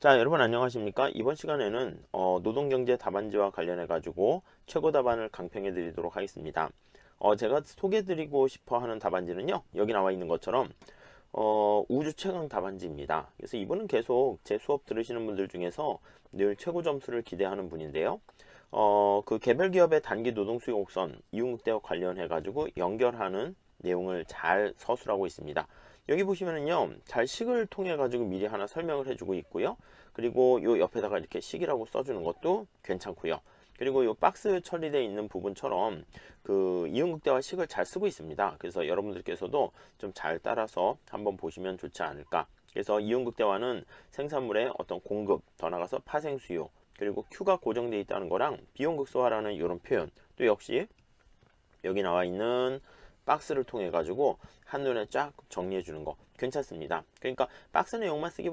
자, 여러분 안녕하십니까? 이번 시간에는 어, 노동경제 답안지와 관련해 가지고 최고 답안을 강평해 드리도록 하겠습니다. 어, 제가 소개해 드리고 싶어 하는 답안지는요. 여기 나와 있는 것처럼 어, 우주 최강 답안지입니다. 그래서 이분은 계속 제 수업 들으시는 분들 중에서 늘 최고 점수를 기대하는 분인데요. 어, 그 개별 기업의 단기 노동 수요 곡선 이윤극대와 관련해 가지고 연결하는 내용을 잘 서술하고 있습니다. 여기 보시면은요, 잘 식을 통해 가지고 미리 하나 설명을 해주고 있고요. 그리고 요 옆에다가 이렇게 식이라고 써주는 것도 괜찮고요. 그리고 요 박스 처리되어 있는 부분처럼 그 이온극대와 식을 잘 쓰고 있습니다. 그래서 여러분들께서도 좀 잘 따라서 한번 보시면 좋지 않을까. 그래서 이온극대화는 생산물의 어떤 공급, 더 나가서 파생 수요, 그리고 Q가 고정되어 있다는 거랑 비용극소화라는 이런 표현, 또 역시 여기 나와 있는 박스를 통해 가지고 한눈에 쫙 정리해 주는 거 괜찮습니다. 그러니까 박스 내용만 쓰기